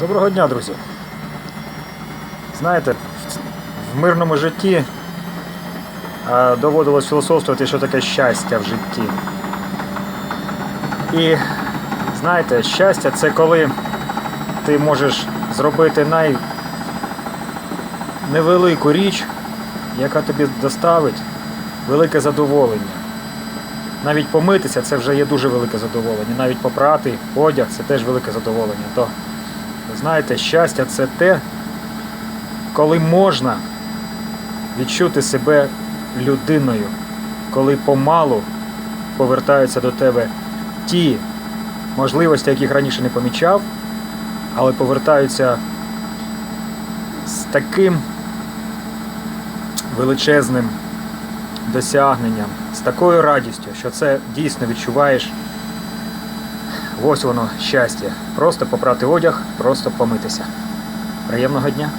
Доброго дня, друзі. Знаєте, в мирному житті доводилось філософствувати, що таке щастя в житті. І знаєте, щастя це коли ти можеш зробити най... невелику річ, яка тобі доставить велике задоволення. Навіть помитися це вже є дуже велике задоволення. Навіть попрати одяг це теж велике задоволення. То знаєте, щастя це те, коли можна відчути себе людиною, коли помалу повертаються до тебе ті можливості, яких раніше не помічав, але повертаються з таким величезним досягненням, з такою радістю, що це дійсно відчуваєш. Ось воно щастя. Просто попрати одяг, просто помитися. Приємного дня!